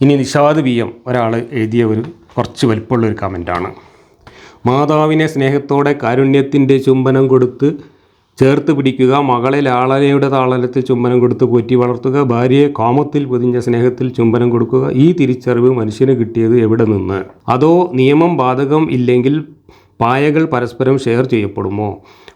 ഇനി Nishad V M ഒരാൾ എഴുതിയ ഒരു കുറച്ച് വലിപ്പമുള്ള ഒരു കമന്റാണ് മാതാവിനെ സ്നേഹത്തോടെ കാരുണ്യത്തിന്റെ ചുംബനം കൊടുത്ത് ചേർത്ത് പിടിക്കുക മകളെ ലാളനയുടെ താളനത്തിൽ ചുംബനം കൊടുത്ത് പോറ്റി വളർത്തുക ഭാര്യയെ കോമത്തിൽ പൊതിഞ്ഞ സ്നേഹത്തിൽ ചുംബനം കൊടുക്കുക ഈ തിരിച്ചറിവ് മനുഷ്യന് കിട്ടിയത് എവിടെ നിന്ന്? അതോ നിയമം ബാധകം ഇല്ലെങ്കിൽ പായകൾ പരസ്പരം ഷെയർ ചെയ്യപ്പെടുമോ?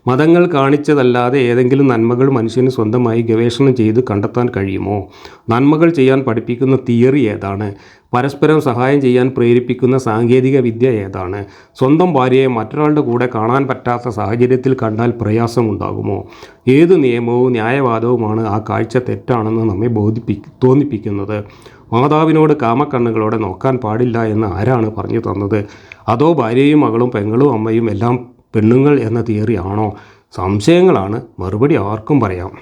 മതങ്ങൾ കാണിച്ചതല്ലാതെ ഏതെങ്കിലും നന്മകൾ മനുഷ്യന് സ്വന്തമായി ഗവേഷണം ചെയ്ത് കണ്ടെത്താൻ കഴിയുമോ? നന്മകൾ ചെയ്യാൻ പഠിപ്പിക്കുന്ന തിയറി ഏതാണ്? പരസ്പരം സഹായം ചെയ്യാൻ പ്രേരിപ്പിക്കുന്ന സാങ്കേതിക വിദ്യ ഏതാണ്? സ്വന്തം ഭാര്യയെ മറ്റൊരാളുടെ കൂടെ കാണാൻ പറ്റാത്ത സാഹചര്യത്തിൽ കണ്ടാൽ പ്രയാസമുണ്ടാകുമോ? ഏത് നിയമവും ന്യായവാദവുമാണ് ആ കാഴ്ച തെറ്റാണെന്ന് നമ്മെ ബോധിപ്പി തോന്നിപ്പിക്കുന്നത്? മാതാവിനോട് കാമക്കണ്ണുകളോടെ നോക്കാൻ പാടില്ല എന്ന് ആരാണ് പറഞ്ഞു തന്നത്? അതോ ഭാര്യയും മകളും പെങ്ങളും അമ്മയും എല്ലാം പെണ്ണുങ്ങൾ എന്ന തിയറി ആണോ? സംശയങ്ങളാണ്. മറുപടി ആർക്കും പറയാം.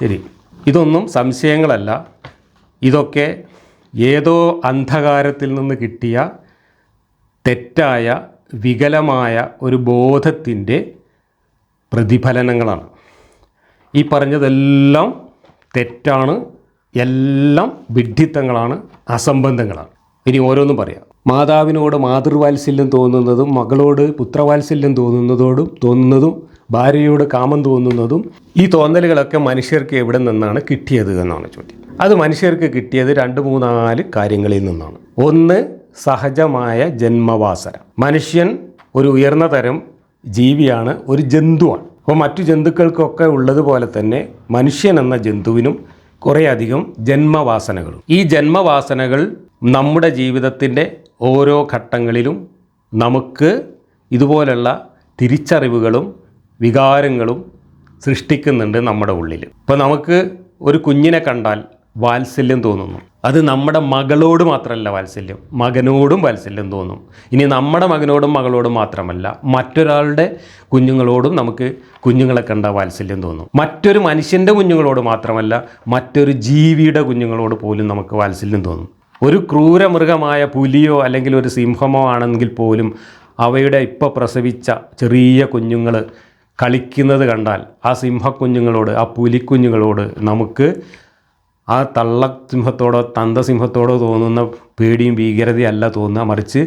ശരി. ഇതൊന്നും സംശയങ്ങളല്ല. ഇതൊക്കെ ഏതോ അന്ധകാരത്തിൽ നിന്ന് കിട്ടിയ തെറ്റായ വികലമായ ഒരു ബോധത്തിന്റെ പ്രതിഫലനങ്ങളാണ്. ഈ പറഞ്ഞതെല്ലാം തെറ്റാണ്. എല്ലാം വിഡ്ഢിത്തങ്ങളാണ്. അസംബന്ധങ്ങളാണ്. ഇനി ഓരോന്നും പറയാം. മാതാവിനോട് മാതൃവാത്സല്യം തോന്നുന്നതും മകളോട് പുത്രവാത്സല്യം തോന്നുന്നതോടും തോന്നുന്നതും ഭാര്യയോട് കാമം തോന്നുന്നതും ഈ തോന്നലുകളൊക്കെ മനുഷ്യർക്ക് എവിടെ നിന്നാണ് കിട്ടിയത് എന്നാണ് ചോദ്യം. അത് മനുഷ്യർക്ക് കിട്ടിയത് രണ്ട് മൂന്നാൽ കാര്യങ്ങളിൽ നിന്നാണ്. ഒന്ന് സഹജമായ ജന്മവാസന. മനുഷ്യൻ ഒരു ഉയർന്ന തരം ജീവിയാണ് ഒരു ജന്തുവാണ്. അപ്പോൾ മറ്റു ജന്തുക്കൾക്കൊക്കെ ഉള്ളതുപോലെ തന്നെ മനുഷ്യൻ എന്ന ജന്തുവിനും കുറേയധികം ജന്മവാസനകളും. ഈ ജന്മവാസനകൾ നമ്മുടെ ജീവിതത്തിന്റെ ഓരോ ഘട്ടങ്ങളിലും നമുക്ക് ഇതുപോലുള്ള തിരിച്ചറിവുകളും വികാരങ്ങളും സൃഷ്ടിക്കുന്നുണ്ട് നമ്മുടെ ഉള്ളിൽ. ഇപ്പോൾ നമുക്ക് ഒരു കുഞ്ഞിനെ കണ്ടാൽ വാത്സല്യം തോന്നുന്നു. അത് നമ്മുടെ മകളോട് മാത്രമല്ല വാത്സല്യം മകനോടും വാത്സല്യം തോന്നും. ഇനി നമ്മുടെ മകനോടും മകളോടും മാത്രമല്ല മറ്റൊരാളുടെ കുഞ്ഞുങ്ങളോടും നമുക്ക് കുഞ്ഞുങ്ങളെ കണ്ട വാത്സല്യം തോന്നും. മറ്റൊരു മനുഷ്യന്റെ കുഞ്ഞുങ്ങളോട് മാത്രമല്ല മറ്റൊരു ജീവിയുടെ കുഞ്ഞുങ്ങളോട് പോലും നമുക്ക് വാത്സല്യം തോന്നും. ഒരു ക്രൂരമൃഗമായ പുലിയോ അല്ലെങ്കിൽ ഒരു സിംഹമോ ആണെങ്കിൽ പോലും അവയുടെ ഇപ്പോൾ പ്രസവിച്ച ചെറിയ കുഞ്ഞുങ്ങൾ കളിക്കുന്നത് കണ്ടാൽ ആ സിംഹക്കുഞ്ഞുങ്ങളോട് ആ പുലിക്കുഞ്ഞുങ്ങളോട് നമുക്ക് ആ തള്ള സിംഹത്തോടോ തന്ത സിംഹത്തോടോ തോന്നുന്ന പേടിയും ഭീകരതയല്ല തോന്നുക. മറിച്ച്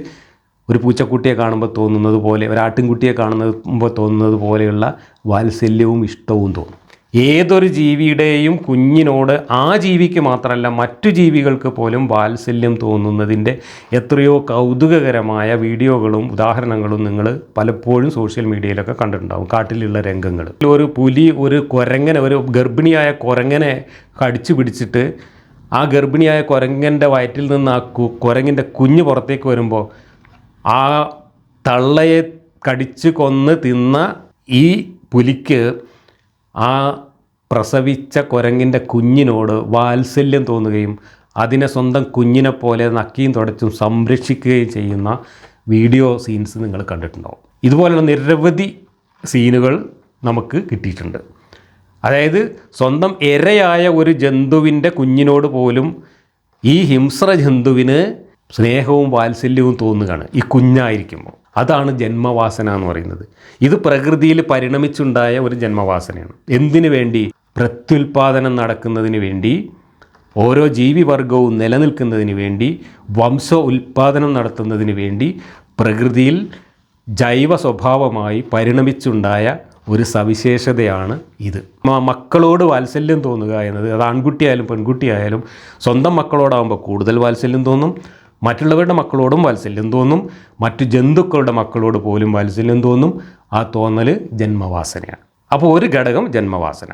ഒരു പൂച്ചക്കുട്ടിയെ കാണുമ്പോൾ തോന്നുന്നത് പോലെ ഒരു ആട്ടിൻകുട്ടിയെ കാണുമ്പോൾ തോന്നുന്നത് പോലെയുള്ള വാത്സല്യവും ഇഷ്ടവും തോന്നും. ഏതൊരു ജീവിയുടെയും കുഞ്ഞിനോട് ആ ജീവിക്ക് മാത്രമല്ല മറ്റു ജീവികൾക്ക് പോലും വാത്സല്യം തോന്നുന്നതിന്റെ എത്രയോ കൗതുകകരമായ വീഡിയോകളും ഉദാഹരണങ്ങളും നിങ്ങൾ പലപ്പോഴും സോഷ്യൽ മീഡിയയിലൊക്കെ കണ്ടിട്ടുണ്ടാവും കാട്ടിലുള്ള രംഗങ്ങൾ. ഒരു പുലി ഒരു കുരങ്ങനെ ഒരു ഗർഭിണിയായ കുരങ്ങനെ കടിച്ചു പിടിച്ചിട്ട് ആ ഗർഭിണിയായ കുരങ്ങന്റെ വയറ്റിൽ നിന്ന് ആ കുരങ്ങിന്റെ കുഞ്ഞ് പുറത്തേക്ക് വരുമ്പോൾ ആ തള്ളയെ കടിച്ച് കൊന്ന് തിന്ന ഈ പുലിക്ക് ആ പ്രസവിച്ച കുരങ്ങിന്റെ കുഞ്ഞിനോട് വാത്സല്യം തോന്നുകയും അതിനെ സ്വന്തം കുഞ്ഞിനെ പോലെ നക്കിയും തുടച്ചും സംരക്ഷിക്കുകയും ചെയ്യുന്ന വീഡിയോ സീൻസ് നിങ്ങൾ കണ്ടിട്ടുണ്ടാവും. ഇതുപോലുള്ള നിരവധി സീനുകൾ നമുക്ക് കിട്ടിയിട്ടുണ്ട്. അതായത് സ്വന്തം ഇരയായ ഒരു ജന്തുവിന്റെ കുഞ്ഞിനോട് പോലും ഈ ഹിംസ്ര ജന്തുവിന് സ്നേഹവും വാത്സല്യവും തോന്നുകയാണ്. ഈ കുഞ്ഞായിരിക്കുമ്പോൾ. അതാണ് ജന്മവാസന എന്ന് പറയുന്നത്. ഇത് പ്രകൃതിയിൽ പരിണമിച്ചുണ്ടായ ഒരു ജന്മവാസനയാണ്. എന്തിനു വേണ്ടി? പ്രത്യുൽപാദനം നടക്കുന്നതിന് വേണ്ടി ഓരോ ജീവിവർഗവും നിലനിൽക്കുന്നതിന് വേണ്ടി വംശ ഉൽപാദനം നടത്തുന്നതിന് വേണ്ടി പ്രകൃതിയിൽ ജൈവ സ്വഭാവമായി പരിണമിച്ചുണ്ടായ ഒരു സവിശേഷതയാണ് ഇത്. മക്കളോട് വാത്സല്യം തോന്നുക എന്നത് അത് ആൺകുട്ടിയായാലും പെൺകുട്ടിയായാലും സ്വന്തം മക്കളോടാകുമ്പോൾ കൂടുതൽ വാത്സല്യം തോന്നും. മറ്റുള്ളവരുടെ മക്കളോടും വാത്സല്യം തോന്നും. മറ്റു ജന്തുക്കളുടെ മക്കളോട് പോലും വാത്സല്യം തോന്നും. ആ തോന്നൽ ജന്മവാസനയാണ്. അപ്പോൾ ഒരു ഘടകം ജന്മവാസന.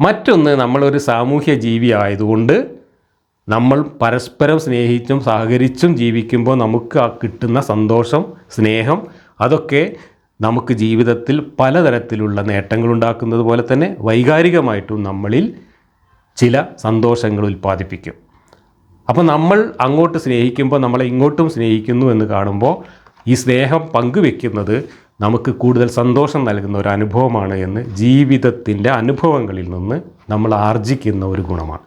മറ്റൊന്ന് നമ്മളൊരു സാമൂഹ്യ ജീവി ആയതുകൊണ്ട് നമ്മൾ പരസ്പരം സ്നേഹിച്ചും സഹകരിച്ചും ജീവിക്കുമ്പോൾ നമുക്ക് ആ കിട്ടുന്ന സന്തോഷം സ്നേഹം അതൊക്കെ നമുക്ക് ജീവിതത്തിൽ പലതരത്തിലുള്ള നേട്ടങ്ങൾ ഉണ്ടാക്കുന്നത് പോലെ തന്നെ വൈകാരികമായിട്ടും നമ്മളിൽ ചില സന്തോഷങ്ങൾ ഉൽപ്പാദിപ്പിക്കും. അപ്പോൾ നമ്മൾ അങ്ങോട്ട് സ്നേഹിക്കുമ്പോൾ നമ്മളെ ഇങ്ങോട്ടും സ്നേഹിക്കുന്നു എന്ന് കാണുമ്പോൾ ഈ സ്നേഹം പങ്കുവെക്കുന്നത് നമുക്ക് കൂടുതൽ സന്തോഷം നൽകുന്ന ഒരു അനുഭവമാണ് എന്ന് ജീവിതത്തിന്റെ അനുഭവങ്ങളിൽ നിന്ന് നമ്മൾ ആർജിക്കുന്ന ഒരു ഗുണമാണ്.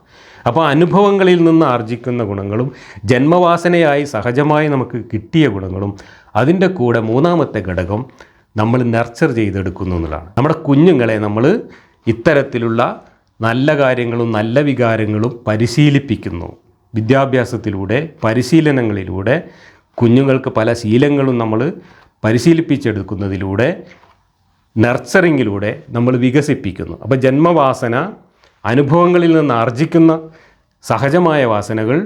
അപ്പോൾ അനുഭവങ്ങളിൽ നിന്ന് ആർജിക്കുന്ന ഗുണങ്ങളും ജന്മവാസനയായി സഹജമായി നമുക്ക് കിട്ടിയ ഗുണങ്ങളും അതിന്റെ കൂടെ മൂന്നാമത്തെ ഘടകം നമ്മൾ നർച്ചർ ചെയ്തെടുക്കുന്നു എന്നുള്ളതാണ്. നമ്മുടെ കുഞ്ഞുങ്ങളെ നമ്മൾ ഇത്തരത്തിലുള്ള നല്ല കാര്യങ്ങളും നല്ല വികാരങ്ങളും പരിശീലിപ്പിക്കുന്നു. വിദ്യാഭ്യാസത്തിലൂടെ പരിശീലനങ്ങളിലൂടെ കുഞ്ഞുങ്ങൾക്ക് പല ശീലങ്ങളും നമ്മൾ പരിശീലിപ്പിച്ചെടുക്കുന്നതിലൂടെ നർച്ചറിങ്ങിലൂടെ നമ്മൾ വികസിപ്പിക്കുന്നു. അപ്പോൾ ജന്മവാസന അനുഭവങ്ങളിൽ നിന്ന് ആർജിക്കുന്ന സഹജമായ വാസനകൾ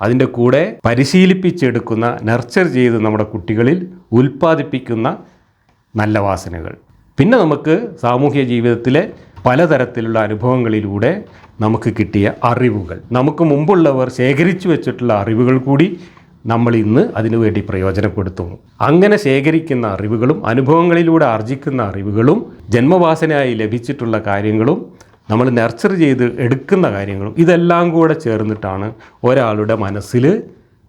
അതിന്റെ കൂടെ പരിശീലിപ്പിച്ചെടുക്കുന്ന നർച്ചർ ചെയ്ത് നമ്മുടെ കുട്ടികളിൽ ഉൽപ്പാദിപ്പിക്കുന്ന നല്ല വാസനകൾ. പിന്നെ നമുക്ക് സാമൂഹ്യ ജീവിതത്തിലെ പലതരത്തിലുള്ള അനുഭവങ്ങളിലൂടെ നമുക്ക് കിട്ടിയ അറിവുകൾ. നമുക്ക് മുമ്പുള്ളവർ ശേഖരിച്ചു വെച്ചിട്ടുള്ള അറിവുകൾ കൂടി നമ്മൾ ഇന്ന് അതിനുവേണ്ടി പ്രയോജനപ്പെടുത്തുന്നു. അങ്ങനെ ശേഖരിക്കുന്ന അറിവുകളും അനുഭവങ്ങളിലൂടെ ആർജിക്കുന്ന അറിവുകളും ജന്മവാസനയായി ലഭിച്ചിട്ടുള്ള കാര്യങ്ങളും നമ്മൾ നർച്ചർ ചെയ്ത് എടുക്കുന്ന കാര്യങ്ങളും ഇതെല്ലാം കൂടെ ചേർന്നിട്ടാണ് ഒരാളുടെ മനസ്സിൽ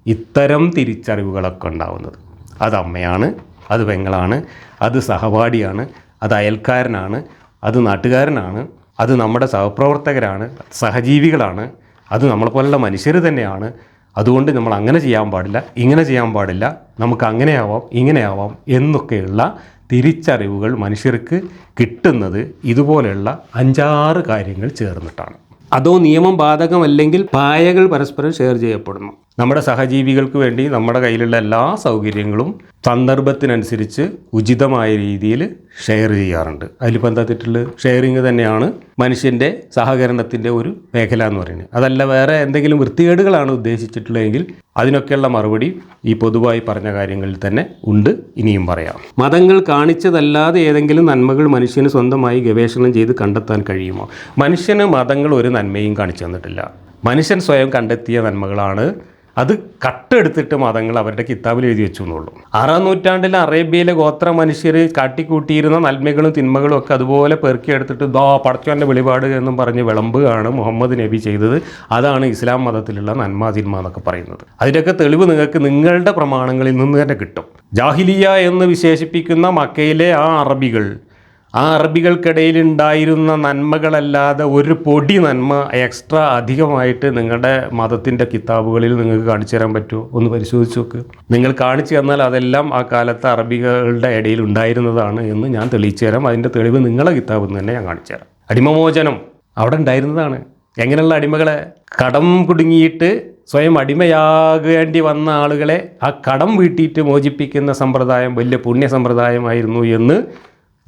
ഇത്തരം തിരിച്ചറിവുകളൊക്കെ ഉണ്ടാവുന്നത്. അത് അമ്മയാണ് അത് പെങ്ങളാണ് അത് സഹപാഠിയാണ് അത് അയൽക്കാരനാണ് അത് നാട്ടുകാരനാണ് അത് നമ്മുടെ സഹപ്രവർത്തകരാണ് സഹജീവികളാണ് അത് നമ്മളെപ്പോലുള്ള മനുഷ്യർ തന്നെയാണ്. അതുകൊണ്ട് നമ്മൾ അങ്ങനെ ചെയ്യാൻ പാടില്ല ഇങ്ങനെ ചെയ്യാൻ പാടില്ല നമുക്ക് അങ്ങനെയാവാം ഇങ്ങനെയാവാം എന്നൊക്കെയുള്ള തിരിച്ചറിവുകൾ മനുഷ്യർക്ക് കിട്ടുന്നത് ഇതുപോലെയുള്ള അഞ്ചാറ് കാര്യങ്ങൾ ചേർന്നിട്ടാണ്. അതോ നിയമം ബാധകമല്ലെങ്കിൽ പായകൾ പരസ്പരം ഷെയർ ചെയ്യപ്പെടുന്നു. നമ്മുടെ സഹജീവികൾക്ക് വേണ്ടി നമ്മുടെ കയ്യിലുള്ള എല്ലാ സൗകര്യങ്ങളും സന്ദർഭത്തിനനുസരിച്ച് ഉചിതമായ രീതിയിൽ ഷെയർ ചെയ്യാറുണ്ട്. അതിലിപ്പോൾ എന്താ ഷെയറിങ് തന്നെയാണ് മനുഷ്യന്റെ സഹകരണത്തിന്റെ ഒരു മേഖല എന്ന് പറയുന്നത്. അതല്ല വേറെ എന്തെങ്കിലും വൃത്തികേടുകളാണ് ഉദ്ദേശിച്ചിട്ടുള്ളതെങ്കിൽ അതിനൊക്കെയുള്ള മറുപടി ഈ പൊതുവായി പറഞ്ഞ കാര്യങ്ങളിൽ തന്നെ ഉണ്ട്. ഇനിയും പറയാം. മതങ്ങൾ കാണിച്ചതല്ലാതെ ഏതെങ്കിലും നന്മകൾ മനുഷ്യന് സ്വന്തമായി ഗവേഷണം ചെയ്ത് കണ്ടെത്താൻ കഴിയുമോ? മനുഷ്യന് മതങ്ങൾ ഒരു നന്മയും കാണിച്ചു തന്നിട്ടില്ല. മനുഷ്യൻ സ്വയം കണ്ടെത്തിയ നന്മകളാണ് അത് കട്ടെടുത്തിട്ട് മതങ്ങൾ അവരുടെ കിതാബിൽ എഴുതി വെച്ചു എന്നുള്ളൂ ആറാം നൂറ്റാണ്ടിൽ അറേബ്യയിലെ ഗോത്ര മനുഷ്യർ കാട്ടിക്കൂട്ടിയിരുന്ന നന്മകളും തിന്മകളും ഒക്കെ അതുപോലെ പെറുക്കിയെടുത്തിട്ട് ദാ പടച്ചോന്റെ വെളിപാട് എന്നും പറഞ്ഞ് വിളമ്പുകയാണ് മുഹമ്മദ് നബി ചെയ്തത്. അതാണ് ഇസ്ലാം മതത്തിലുള്ള നന്മ തിന്മ എന്നൊക്കെ പറയുന്നത്. അതിന്റെയൊക്കെ തെളിവ് നിങ്ങൾക്ക് നിങ്ങളുടെ പ്രമാണങ്ങളിൽ നിന്ന് തന്നെ കിട്ടും. ജാഹിലിയ എന്ന് വിശേഷിപ്പിക്കുന്ന മക്കയിലെ ആ അറബികൾ ആ അറബികൾക്കിടയിൽ ഉണ്ടായിരുന്ന നന്മകളല്ലാതെ ഒരു പൊടി നന്മ എക്സ്ട്രാ അധികമായിട്ട് നിങ്ങളുടെ മതത്തിന്റെ കിതാബുകളിൽ നിങ്ങൾക്ക് കാണിച്ചു തരാൻ പറ്റുമോ? ഒന്ന് പരിശോധിച്ച് നോക്ക്. നിങ്ങൾ കാണിച്ചു തന്നാൽ അതെല്ലാം ആ കാലത്ത് അറബികളുടെ ഇടയിൽ ഉണ്ടായിരുന്നതാണ് എന്ന് ഞാൻ തെളിയിച്ചു തരാം. അതിന്റെ തെളിവ് നിങ്ങളെ കിതാബിൽ നിന്ന് തന്നെ ഞാൻ കാണിച്ചു തരാം. അടിമമോചനം അവിടെ ഉണ്ടായിരുന്നതാണ്. എങ്ങനെയുള്ള അടിമകളെ? കടം കുടുങ്ങിയിട്ട് സ്വയം അടിമയാകേണ്ടി വന്ന ആളുകളെ ആ കടം വീട്ടിയിട്ട് മോചിപ്പിക്കുന്ന സമ്പ്രദായം വലിയ പുണ്യ സമ്പ്രദായമായിരുന്നു എന്ന്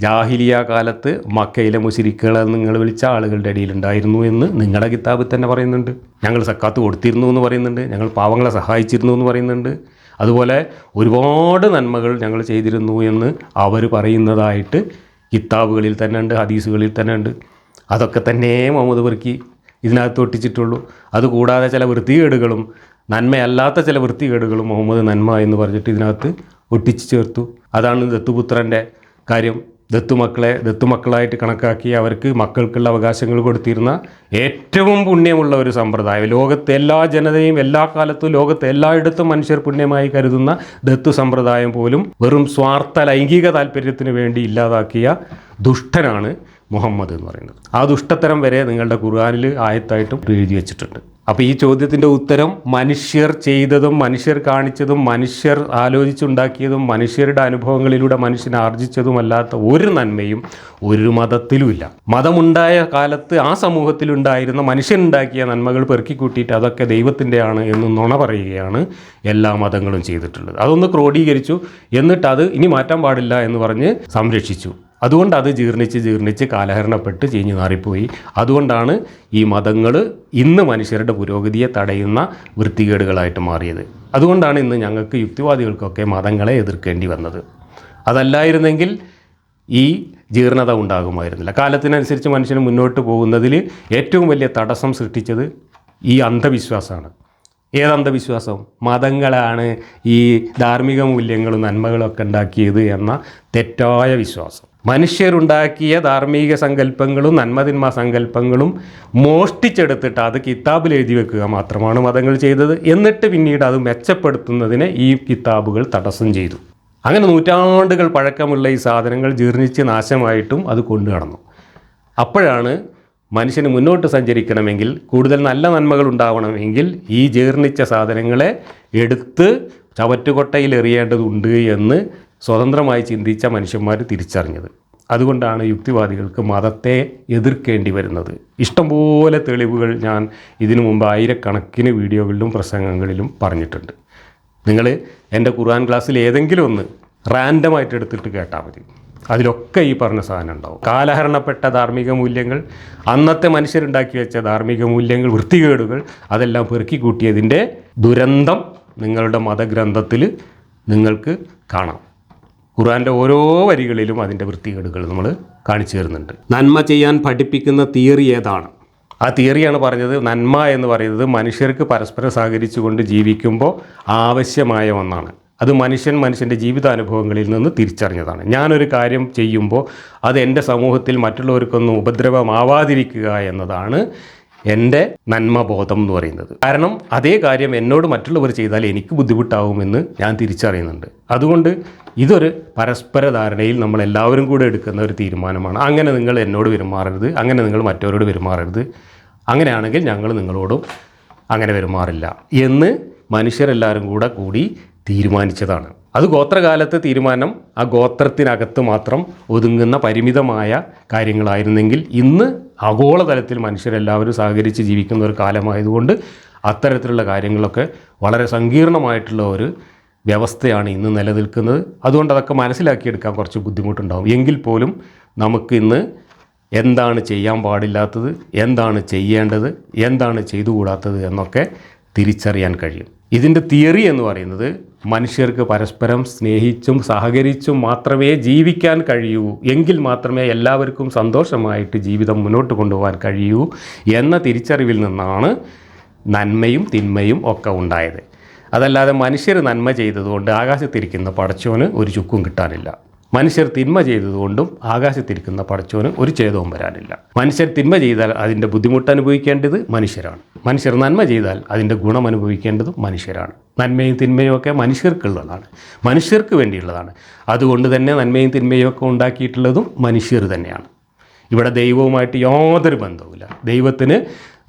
ജാഹിലിയ കാലത്ത് മക്കയിലെ മുശിരിക്കുകളെ നിങ്ങൾ വിളിച്ച ആളുകളുടെ ഇടയിലുണ്ടായിരുന്നു എന്ന് നിങ്ങളുടെ കിതാബിൽ തന്നെ പറയുന്നുണ്ട്. ഞങ്ങൾ സക്കാത്ത് കൊടുത്തിരുന്നു എന്ന് പറയുന്നുണ്ട്. ഞങ്ങൾ പാവങ്ങളെ സഹായിച്ചിരുന്നു എന്ന് പറയുന്നുണ്ട്. അതുപോലെ ഒരുപാട് നന്മകൾ ഞങ്ങൾ ചെയ്തിരുന്നു എന്ന് അവർ പറയുന്നതായിട്ട് കിതാബുകളിൽ തന്നെ ഉണ്ട് ഹദീസുകളിൽ തന്നെ ഉണ്ട്. അതൊക്കെ തന്നെ മുഹമ്മദ് പെറുക്കി ഇതിനകത്ത് ഒട്ടിച്ചിട്ടുള്ളൂ. അതുകൂടാതെ ചില വൃത്തികേടുകളും നന്മയല്ലാത്ത ചില വൃത്തികേടുകളും മുഹമ്മദ് നന്മ എന്ന് പറഞ്ഞിട്ട് ഇതിനകത്ത് ഒട്ടിച്ചു ചേർത്തു. അതാണ് ദത്തുപുത്രന്റെ കാര്യം. ദത്തുമക്കളെ ദത്തുമക്കളായിട്ട് കണക്കാക്കി അവർക്ക് മക്കൾക്കുള്ള അവകാശങ്ങൾ കൊടുത്തിരുന്ന ഏറ്റവും പുണ്യമുള്ള ഒരു സമ്പ്രദായം. ലോകത്തെ എല്ലാ ജനതയും എല്ലാ കാലത്തും ലോകത്തെ എല്ലായിടത്തും മനുഷ്യർ പുണ്യമായി കരുതുന്ന ദത്തു സമ്പ്രദായം പോലും വെറും സ്വാർത്ഥ ലൈംഗിക താല്പര്യത്തിന് വേണ്ടി ഇല്ലാതാക്കിയ ദുഷ്ടനാണ് മുഹമ്മദ് എന്ന് പറയുന്നത്. ആ ദുഷ്ടത്തരം വരെ നിങ്ങളുടെ ഖുർആാനിൽ ആയത്തായിട്ടും എഴുതി വെച്ചിട്ടുണ്ട്. അപ്പോൾ ഈ ചോദ്യത്തിന്റെ ഉത്തരം മനുഷ്യർ ചെയ്തതും മനുഷ്യർ കാണിച്ചതും മനുഷ്യർ ആലോചിച്ചുണ്ടാക്കിയതും മനുഷ്യരുടെ അനുഭവങ്ങളിലൂടെ മനുഷ്യൻ ആർജിച്ചതുമല്ലാത്ത ഒരു നന്മയും ഒരു മതത്തിലുമില്ല. മതമുണ്ടായ കാലത്ത് ആ സമൂഹത്തിലുണ്ടായിരുന്ന മനുഷ്യനുണ്ടാക്കിയ നന്മകൾ പെറുക്കിക്കൂട്ടിയിട്ട് അതൊക്കെ ദൈവത്തിന്റെയാണ് എന്ന് നുണ പറയുകയാണ് എല്ലാ മതങ്ങളും ചെയ്തിട്ടുള്ളത്. അതൊന്ന് ക്രോഡീകരിച്ചു. എന്നിട്ട് അത് ഇനി മാറ്റാൻ പാടില്ല എന്ന് പറഞ്ഞ് സംരക്ഷിച്ചു. അതുകൊണ്ട് അത് ജീർണിച്ച് ജീർണിച്ച് കാലഹരണപ്പെട്ട് ചീഞ്ഞു നാറിപ്പോയി അതുകൊണ്ടാണ് ഈ മതങ്ങൾ ഇന്ന് മനുഷ്യരുടെ പുരോഗതിയെ തടയുന്ന വൃത്തികേടുകളായിട്ട് മാറിയത്. അതുകൊണ്ടാണ് ഇന്ന് ഞങ്ങൾക്ക് യുക്തിവാദികൾക്കൊക്കെ മതങ്ങളെ എതിർക്കേണ്ടി വന്നത്. അതല്ലായിരുന്നെങ്കിൽ ഈ ജീർണത ഉണ്ടാകുമായിരുന്നില്ല. കാലത്തിനനുസരിച്ച് മനുഷ്യന് മുന്നോട്ട് പോകുന്നതിൽ ഏറ്റവും വലിയ തടസ്സം സൃഷ്ടിച്ചത് ഈ അന്ധവിശ്വാസമാണ്. ഏത് അന്ധവിശ്വാസം മതങ്ങളാണ് ഈ ധാർമ്മിക മൂല്യങ്ങളും നന്മകളൊക്കെ ഉണ്ടാക്കിയത് എന്ന തെറ്റായ വിശ്വാസം. മനുഷ്യരുണ്ടാക്കിയ ധാർമ്മിക സങ്കല്പങ്ങളും നന്മതിന്മ സങ്കല്പങ്ങളും മോഷ്ടിച്ചെടുത്തിട്ട് അത് കിതാബിൽ എഴുതി വെക്കുക മാത്രമാണ് മതങ്ങൾ ചെയ്തത്. എന്നിട്ട് പിന്നീട് അത് മെച്ചപ്പെടുത്തുന്നതിന് ഈ കിതാബുകൾ തടസ്സം ചെയ്തു. അങ്ങനെ നൂറ്റാണ്ടുകൾ പഴക്കമുള്ള ഈ സാധനങ്ങൾ ജീർണിച്ച് നാശമായിട്ടും അത് കൊണ്ടു കടന്നു അപ്പോഴാണ് മനുഷ്യന് മുന്നോട്ട് സഞ്ചരിക്കണമെങ്കിൽ കൂടുതൽ നല്ല നന്മകൾ ഉണ്ടാവണമെങ്കിൽ ഈ ജീർണിച്ച സാധനങ്ങളെ എടുത്ത് ചവറ്റുകൊട്ടയിൽ എറിയേണ്ടതുണ്ട് എന്ന് സ്വതന്ത്രമായി ചിന്തിച്ച മനുഷ്യന്മാർ തിരിച്ചറിഞ്ഞത്. അതുകൊണ്ടാണ് യുക്തിവാദികൾക്ക് മതത്തെ എതിർക്കേണ്ടി വരുന്നത്. ഇഷ്ടംപോലെ തെളിവുകൾ ഞാൻ ഇതിനു മുമ്പ് ആയിരക്കണക്കിന് വീഡിയോകളിലും പ്രസംഗങ്ങളിലും പറഞ്ഞിട്ടുണ്ട്. നിങ്ങൾ എന്റെ ഖുർആൻ ക്ലാസ്സിൽ ഏതെങ്കിലും ഒന്ന് റാൻഡമായിട്ട് എടുത്തിട്ട് കേട്ടാൽ മതി. അതിലൊക്കെ ഈ പറഞ്ഞ സാധനം ഉണ്ടാവും. കാലഹരണപ്പെട്ട ധാർമ്മിക മൂല്യങ്ങൾ അന്നത്തെ മനുഷ്യരുണ്ടാക്കി വെച്ച ധാർമ്മിക മൂല്യങ്ങൾ വൃത്തികേടുകൾ അതെല്ലാം പെറുക്കി കൂട്ടിയതിന്റെ ദുരന്തം നിങ്ങളുടെ മതഗ്രന്ഥത്തിൽ നിങ്ങൾക്ക് കാണാം. ഖുറാന്റെ ഓരോ വരികളിലും അതിന്റെ വൃത്തികേടുകൾ നമ്മൾ കാണിച്ചു തരുന്നുണ്ട്. നന്മ ചെയ്യാൻ പഠിപ്പിക്കുന്ന തിയറി ഏതാണ്? ആ തിയറിയാണ് പറഞ്ഞത്. നന്മ എന്ന് പറയുന്നത് മനുഷ്യർക്ക് പരസ്പരം സഹകരിച്ചുകൊണ്ട് ജീവിക്കുമ്പോൾ ആവശ്യമായ ഒന്നാണ്. അത് മനുഷ്യൻ മനുഷ്യന്റെ ജീവിതാനുഭവങ്ങളിൽ നിന്ന് തിരിച്ചറിഞ്ഞതാണ്. ഞാനൊരു കാര്യം ചെയ്യുമ്പോൾ അത് എന്റെ സമൂഹത്തിൽ മറ്റുള്ളവർക്കൊന്നും ഉപദ്രവമാവാതിരിക്കുക എന്നതാണ് എന്റെ നന്മബോധം എന്ന് പറയുന്നത്. കാരണം അതേ കാര്യം എന്നോട് മറ്റുള്ളവർ ചെയ്താൽ എനിക്ക് ബുദ്ധിമുട്ടാവുമെന്ന് ഞാൻ തിരിച്ചറിയുന്നുണ്ട്. അതുകൊണ്ട് ഇതൊരു പരസ്പര ധാരണയിൽ നമ്മൾ എല്ലാവരും കൂടെ എടുക്കുന്ന ഒരു തീരുമാനമാണ്. അങ്ങനെ നിങ്ങൾ എന്നോട് പെരുമാറരുത് അങ്ങനെ നിങ്ങൾ മറ്റവരോട് പെരുമാറരുത്. അങ്ങനെയാണെങ്കിൽ ഞങ്ങൾ നിങ്ങളോടും അങ്ങനെ പെരുമാറില്ല എന്ന് മനുഷ്യരെല്ലാവരും കൂടെ കൂടി തീരുമാനിച്ചതാണ്. അത് ഗോത്രകാലത്തെ തീരുമാനം ആ ഗോത്രത്തിനകത്ത് മാത്രം ഒതുങ്ങുന്ന പരിമിതമായ കാര്യങ്ങളായിരുന്നെങ്കിൽ ഇന്ന് ആഗോളതലത്തിൽ മനുഷ്യരെല്ലാവരും സഹകരിച്ച് ജീവിക്കുന്ന ഒരു കാലമായതുകൊണ്ട് അത്തരത്തിലുള്ള കാര്യങ്ങളൊക്കെ വളരെ സങ്കീർണമായിട്ടുള്ള ഒരു വ്യവസ്ഥയാണ് ഇന്ന് നിലനിൽക്കുന്നത്. അതുകൊണ്ട് അതൊക്കെ മനസ്സിലാക്കിയെടുക്കാൻ കുറച്ച് ബുദ്ധിമുട്ടുണ്ടാകും എങ്കിൽ പോലും നമുക്കിന്ന് എന്താണ് ചെയ്യാൻ പാടില്ലാത്തത് എന്താണ് ചെയ്യേണ്ടത് എന്താണ് ചെയ്തുകൂടാത്തത് എന്നൊക്കെ തിരിച്ചറിയാൻ കഴിയും. ഇതിന്റെ തിയറി എന്ന് പറയുന്നത് മനുഷ്യർക്ക് പരസ്പരം സ്നേഹിച്ചും സഹകരിച്ചും മാത്രമേ ജീവിക്കാൻ കഴിയൂ. എങ്കിൽ മാത്രമേ എല്ലാവർക്കും സന്തോഷമായിട്ട് ജീവിതം മുന്നോട്ട് കൊണ്ടുപോകാൻ കഴിയൂ എന്ന തിരിച്ചറിവിൽ നിന്നാണ് നന്മയും തിന്മയും ഒക്കെ ഉണ്ടായത്. അതല്ലാതെ മനുഷ്യർ നന്മ ചെയ്തതുകൊണ്ട് ആകാശത്തിരിക്കുന്ന പടച്ചോന് ഒരു ചുക്കും കിട്ടാനില്ല. മനുഷ്യർ തിന്മ ചെയ്തതുകൊണ്ടും ആകാശത്തിരിക്കുന്ന പടച്ചോന് ഒരു ഛേദവും വരാനില്ല. മനുഷ്യർ തിന്മ ചെയ്താൽ അതിന്റെ ബുദ്ധിമുട്ട് അനുഭവിക്കേണ്ടത് മനുഷ്യരാണ്. മനുഷ്യർ നന്മ ചെയ്താൽ അതിന്റെ ഗുണം അനുഭവിക്കേണ്ടതും മനുഷ്യരാണ്. നന്മയും തിന്മയും ഒക്കെ മനുഷ്യർക്കുള്ളതാണ്. മനുഷ്യർക്ക് വേണ്ടിയുള്ളതാണ്. അതുകൊണ്ട് തന്നെ നന്മയും തിന്മയും ഒക്കെ ഉണ്ടാക്കിയിട്ടുള്ളതും മനുഷ്യർ തന്നെയാണ്. ഇവിടെ ദൈവവുമായിട്ട് യാതൊരു ബന്ധവുമില്ല. ദൈവത്തിന്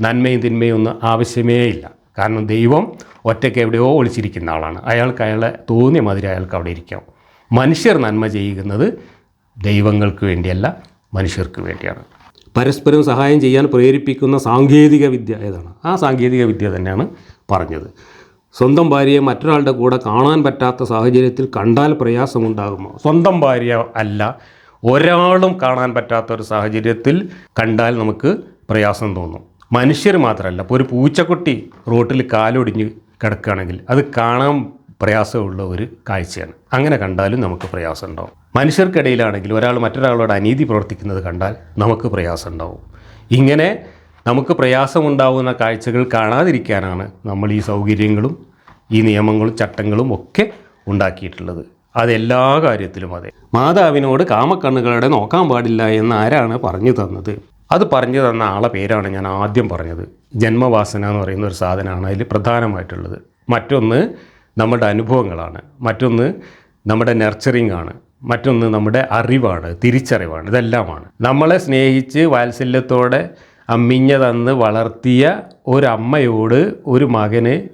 നന്മയും തിന്മയും ഒന്നും ആവശ്യമേ ഇല്ല. കാരണം ദൈവം ഒറ്റയ്ക്ക് എവിടെയോ ഒളിച്ചിരിക്കുന്ന ആളാണ്. അയാൾക്ക് അയാളെ തോന്നിയ മാതിരി അയാൾക്ക് അവിടെ ഇരിക്കാം. മനുഷ്യർ നന്മ ചെയ്യുന്നത് ദൈവങ്ങൾക്ക് വേണ്ടിയല്ല മനുഷ്യർക്ക് വേണ്ടിയാണ്. പരസ്പരം സഹായം ചെയ്യാൻ പ്രേരിപ്പിക്കുന്ന സാങ്കേതിക വിദ്യ ഏതാണ്? ആ സാങ്കേതിക വിദ്യ തന്നെയാണ് പറഞ്ഞത്. സ്വന്തം ഭാര്യയെ മറ്റൊരാളുടെ കൂടെ കാണാൻ പറ്റാത്ത സാഹചര്യത്തിൽ കണ്ടാൽ പ്രയാസമുണ്ടാകുമോ? സ്വന്തം ഭാര്യ അല്ല ഒരാളും കാണാൻ പറ്റാത്ത ഒരു സാഹചര്യത്തിൽ കണ്ടാൽ നമുക്ക് പ്രയാസം തോന്നും. മനുഷ്യർ മാത്രമല്ല ഇപ്പോൾ ഒരു പൂച്ചക്കുട്ടി റോട്ടിൽ കാലൊടിഞ്ഞ് കിടക്കുകയാണെങ്കിൽ അത് കാണാൻ പ്രയാസമുള്ള ഒരു കാഴ്ചയാണ്. അങ്ങനെ കണ്ടാലും നമുക്ക് പ്രയാസം ഉണ്ടാവും മനുഷ്യർക്കിടയിലാണെങ്കിൽ ഒരാൾ മറ്റൊരാളോട് അനീതി പ്രവർത്തിക്കുന്നത് കണ്ടാൽ നമുക്ക് പ്രയാസം ഉണ്ടാവും ഇങ്ങനെ നമുക്ക് പ്രയാസമുണ്ടാവുന്ന കാഴ്ചകൾ കാണാതിരിക്കാനാണ് നമ്മൾ ഈ സൗകര്യങ്ങളും ഈ നിയമങ്ങളും ചട്ടങ്ങളും ഒക്കെ ഉണ്ടാക്കിയിട്ടുള്ളത്. അതെല്ലാ കാര്യത്തിലും അതെ. മാതാവിനോട് കാമക്കണ്ണുകളുടെ നോക്കാൻ പാടില്ല എന്ന് ആരാണ് പറഞ്ഞു തന്നത്? അത് പറഞ്ഞു തന്ന ആളെ പേരാണ് ഞാൻ ആദ്യം പറഞ്ഞത്. ജന്മവാസന എന്ന് പറയുന്ന ഒരു സാധനമാണ് അതിൽ പ്രധാനമായിട്ടുള്ളത്. മറ്റൊന്ന് നമ്മുടെ അനുഭവങ്ങളാണ്. മറ്റൊന്ന് നമ്മുടെ നർച്ചറിങ് ആണ്. മറ്റൊന്ന് നമ്മുടെ അറിവാണ് തിരിച്ചറിവാണ്. ഇതെല്ലാമാണ്. നമ്മളെ സ്നേഹിച്ച് വാത്സല്യത്തോടെ അമ്മിഞ്ഞ തന്ന് വളർത്തിയ ഒരമ്മയോട് ഒരു മകന്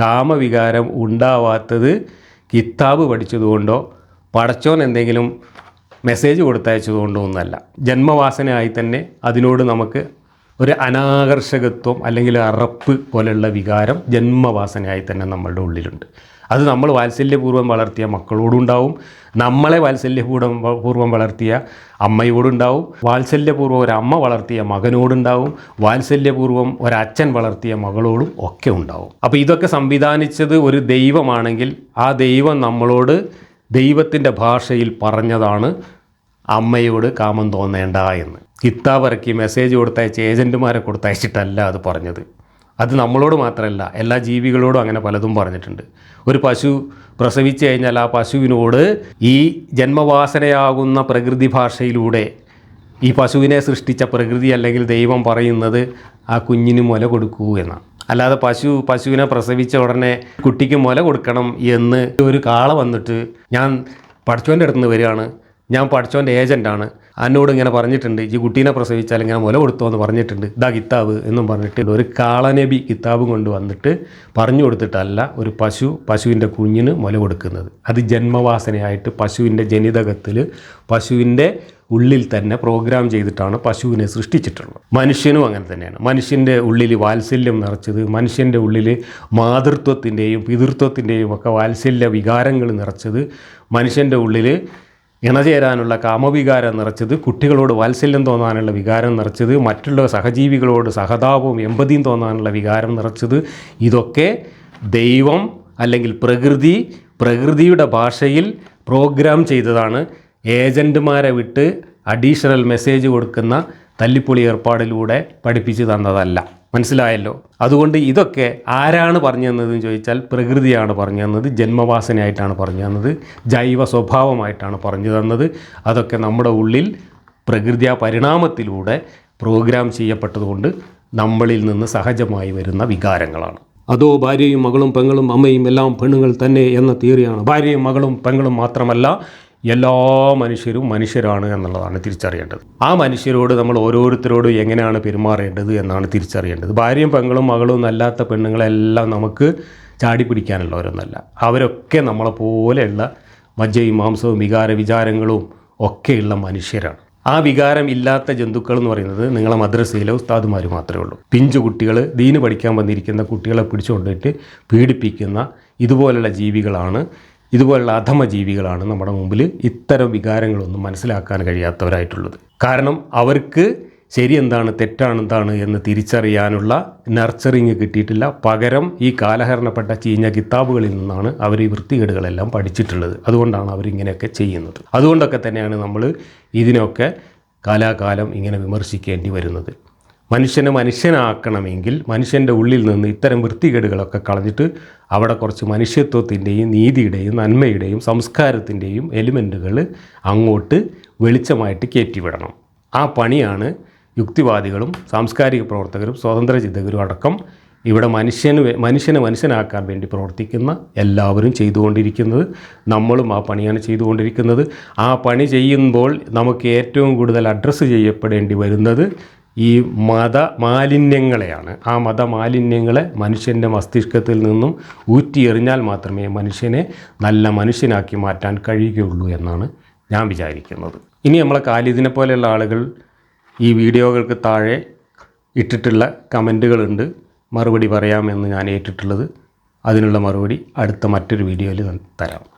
കാമവികാരം ഉണ്ടാവാത്തത് കിതാബ് പഠിച്ചതുകൊണ്ടോ പടച്ചോൻ എന്തെങ്കിലും മെസ്സേജ് കൊടുത്തയച്ചതുകൊണ്ടോ ഒന്നല്ല. ജന്മവാസനയായി തന്നെ അതിനോട് നമുക്ക് ഒരു അനാകർഷകത്വം അല്ലെങ്കിൽ അറപ്പ് പോലെയുള്ള വികാരം ജന്മവാസനയായി തന്നെ നമ്മളുടെ ഉള്ളിലുണ്ട്. അത് നമ്മൾ വാത്സല്യപൂർവം വളർത്തിയ മക്കളോടുണ്ടാവും. നമ്മളെ വാത്സല്യപൂർവം പൂർവം വളർത്തിയ അമ്മയോടുണ്ടാവും. വാത്സല്യപൂർവം ഒരു അമ്മ വളർത്തിയ മകനോടുണ്ടാവും. വാത്സല്യപൂർവം ഒരച്ഛൻ വളർത്തിയ മകളോടും ഒക്കെ ഉണ്ടാവും. അപ്പോൾ ഇതൊക്കെ സംവിധാനിച്ചത് ഒരു ദൈവമാണെങ്കിൽ ആ ദൈവം നമ്മളോട് ദൈവത്തിന്റെ ഭാഷയിൽ പറഞ്ഞതാണ് അമ്മയോട് കാമം തോന്നേണ്ട എന്ന്. കിതാബ് ഇറക്കി മെസ്സേജ് കൊടുത്തയച്ച് ഏജന്റുമാരെ കൊടുത്തയച്ചിട്ടല്ല അത് പറഞ്ഞത്. അത് നമ്മളോട് മാത്രമല്ല എല്ലാ ജീവികളോടും അങ്ങനെ പലതും പറഞ്ഞിട്ടുണ്ട്. ഒരു പശു പ്രസവിച്ചു കഴിഞ്ഞാൽ ആ പശുവിനോട് ഈ ജന്മവാസനയാകുന്ന പ്രകൃതി ഭാഷയിലൂടെ ഈ പശുവിനെ സൃഷ്ടിച്ച പ്രകൃതി അല്ലെങ്കിൽ ദൈവം പറയുന്നത് ആ കുഞ്ഞിന് മുല കൊടുക്കൂ എന്നാണ്. അല്ലാതെ പശു പശുവിനെ പ്രസവിച്ച ഉടനെ കുട്ടിക്ക് മുല കൊടുക്കണം എന്ന് ഒരു കാള വന്നിട്ട് ഞാൻ പഠിച്ചോന്റെ അടുത്ത് നിന്ന് വരികയാണ്. ഞാൻ പഠിച്ചോന്റെ ഏജന്റാണ് എന്നോട് ഇങ്ങനെ പറഞ്ഞിട്ടുണ്ട് ഈ കുട്ടീനെ പ്രസവിച്ചാൽ ഇങ്ങനെ മുല കൊടുത്തോ എന്ന് പറഞ്ഞിട്ടുണ്ട് ഇതാ കിതാബ് എന്നും പറഞ്ഞിട്ട് ഒരു കാളനബി കിതാബ് കൊണ്ട് വന്നിട്ട് പറഞ്ഞു കൊടുത്തിട്ടല്ല ഒരു പശു പശുവിന്റെ കുഞ്ഞിന് മുല കൊടുക്കുന്നത്. അത് ജന്മവാസനയായിട്ട് പശുവിന്റെ ജനിതകത്തിൽ പശുവിന്റെ ഉള്ളിൽ തന്നെ പ്രോഗ്രാം ചെയ്തിട്ടാണ് പശുവിനെ സൃഷ്ടിച്ചിട്ടുള്ളത്. മനുഷ്യനും അങ്ങനെ തന്നെയാണ്. മനുഷ്യന്റെ ഉള്ളിൽ വാത്സല്യം നിറച്ചത് മനുഷ്യന്റെ ഉള്ളിൽ മാതൃത്വത്തിന്റെയും പിതൃത്വത്തിന്റെയും ഒക്കെ വാത്സല്യ വികാരങ്ങൾ നിറച്ചത് മനുഷ്യന്റെ ഉള്ളിൽ ഇണചേരാനുള്ള കാമവികാരം നിറച്ചത് കുട്ടികളോട് വാത്സല്യം തോന്നാനുള്ള വികാരം നിറച്ചത് മറ്റുള്ള സഹജീവികളോട് സഹതാപവും എമ്പതിയും തോന്നാനുള്ള വികാരം നിറച്ചത്. ഇതൊക്കെ ദൈവം അല്ലെങ്കിൽ പ്രകൃതി പ്രകൃതിയുടെ ഭാഷയിൽ പ്രോഗ്രാം ചെയ്തതാണ്. ഏജന്റുമാരെ വിട്ട് അഡീഷണൽ മെസ്സേജ് കൊടുക്കുന്ന തല്ലിപ്പൊളി ഏർപ്പാടിലൂടെ പഠിപ്പിച്ചു തന്നതല്ല. മനസ്സിലായല്ലോ? അതുകൊണ്ട് ഇതൊക്കെ ആരാണ് പറഞ്ഞു തന്നതെന്ന് ചോദിച്ചാൽ പ്രകൃതിയാണ് പറഞ്ഞു തന്നത് ജന്മവാസനയായിട്ടാണ് പറഞ്ഞു തന്നത് ജൈവ സ്വഭാവമായിട്ടാണ് പറഞ്ഞു തന്നത്. അതൊക്കെ നമ്മുടെ ഉള്ളിൽ പ്രകൃതി ആ പരിണാമത്തിലൂടെ പ്രോഗ്രാം ചെയ്യപ്പെട്ടതുകൊണ്ട് നമ്മളിൽ നിന്ന് സഹജമായി വരുന്ന വികാരങ്ങളാണ്. അതോ ഭാര്യയും മകളും പെങ്ങളും അമ്മയും എല്ലാം പെണ്ണുങ്ങൾ തന്നെ എന്ന തിയറിയാണ്. ഭാര്യയും മകളും പെങ്ങളും മാത്രമല്ല എല്ലാ മനുഷ്യരും മനുഷ്യരാണ് എന്നുള്ളതാണ് തിരിച്ചറിയേണ്ടത്. ആ മനുഷ്യരോട് നമ്മൾ ഓരോരുത്തരോടും എങ്ങനെയാണ് പെരുമാറേണ്ടത് എന്നാണ് തിരിച്ചറിയേണ്ടത്. ഭാര്യയും പെങ്ങളും മകളും അല്ലാത്ത പെണ്ണുങ്ങളെല്ലാം നമുക്ക് ചാടി പിടിക്കാനുള്ളവരൊന്നല്ല അവരൊക്കെ നമ്മളെ പോലെയുള്ള മജ്ജയും മാംസവും വികാര വിചാരങ്ങളും ഒക്കെയുള്ള മനുഷ്യരാണ്. ആ വികാരം ഇല്ലാത്ത ജന്തുക്കൾ എന്ന് പറയുന്നത് നിങ്ങളെ മദ്രസയിലെ ഉസ്താദുമാർ മാത്രമേ ഉള്ളൂ. പിഞ്ചു കുട്ടികൾ ദീന് പഠിക്കാൻ വന്നിരിക്കുന്ന കുട്ടികളെ പിടിച്ചുകൊണ്ടിട്ട് പീഡിപ്പിക്കുന്ന ഇതുപോലുള്ള ജീവികളാണ് ഇതുപോലുള്ള അധമ ജീവികളാണ് നമ്മുടെ മുമ്പിൽ ഇത്തരം വികാരങ്ങളൊന്നും മനസ്സിലാക്കാൻ കഴിയാത്തവരായിട്ടുള്ളത്. കാരണം അവർക്ക് ശരി എന്താണ് തെറ്റാണെന്താണ് എന്ന് തിരിച്ചറിയാനുള്ള നർച്ചറിങ് കിട്ടിയിട്ടില്ല. പകരം ഈ കാലഹരണപ്പെട്ട ചീഞ്ഞ കിതാബുകളിൽ നിന്നാണ് അവർ ഈ വൃത്തികേടുകളെല്ലാം പഠിച്ചിട്ടുള്ളത്. അതുകൊണ്ടാണ് അവരിങ്ങനെയൊക്കെ ചെയ്യുന്നത്. അതുകൊണ്ടൊക്കെ തന്നെയാണ് നമ്മൾ ഇതിനൊക്കെ കാലാകാലം ഇങ്ങനെ വിമർശിക്കേണ്ടി വരുന്നത്. മനുഷ്യനെ മനുഷ്യനാക്കണമെങ്കിൽ മനുഷ്യന്റെ ഉള്ളിൽ നിന്ന് ഇത്തരം വൃത്തികേടുകളൊക്കെ കളഞ്ഞിട്ട് അവിടെ കുറച്ച് മനുഷ്യത്വത്തിന്റെയും നീതിയുടെയും നന്മയുടെയും സംസ്കാരത്തിന്റെയും എലിമെന്റുകൾ അങ്ങോട്ട് വെളിച്ചമായിട്ട് കയറ്റിവിടണം. ആ പണിയാണ് യുക്തിവാദികളും സാംസ്കാരിക പ്രവർത്തകരും സ്വതന്ത്ര ചിന്തകരും അടക്കം ഇവിടെ മനുഷ്യന് മനുഷ്യനെ മനുഷ്യനാക്കാൻ വേണ്ടി പ്രവർത്തിക്കുന്ന എല്ലാവരും ചെയ്തുകൊണ്ടിരിക്കുന്നത്. നമ്മളും ആ പണിയാണ് ചെയ്തുകൊണ്ടിരിക്കുന്നത്. ആ പണി ചെയ്യുമ്പോൾ നമുക്ക് ഏറ്റവും കൂടുതൽ അഡ്രസ്സ് ചെയ്യപ്പെടേണ്ടി വരുന്നത് ഈ മത മാലിന്യങ്ങളെയാണ്. ആ മത മാലിന്യങ്ങളെ മനുഷ്യന്റെ മസ്തിഷ്കത്തിൽ നിന്നും ഊറ്റിയെറിഞ്ഞാൽ മാത്രമേ മനുഷ്യനെ നല്ല മനുഷ്യനാക്കി മാറ്റാൻ കഴിയുകയുള്ളൂ എന്നാണ് ഞാൻ വിചാരിക്കുന്നത്. ഇനി നമ്മളെ കാലിദിനെ പോലെയുള്ള ആളുകൾ ഈ വീഡിയോകൾക്ക് താഴെ ഇട്ടിട്ടുള്ള കമന്റുകളുണ്ട്. മറുപടി പറയാമെന്ന് ഞാൻ ഏറ്റിട്ടുള്ളത്. അതിനുള്ള മറുപടി അടുത്ത മറ്റൊരു വീഡിയോയിൽ തരാം.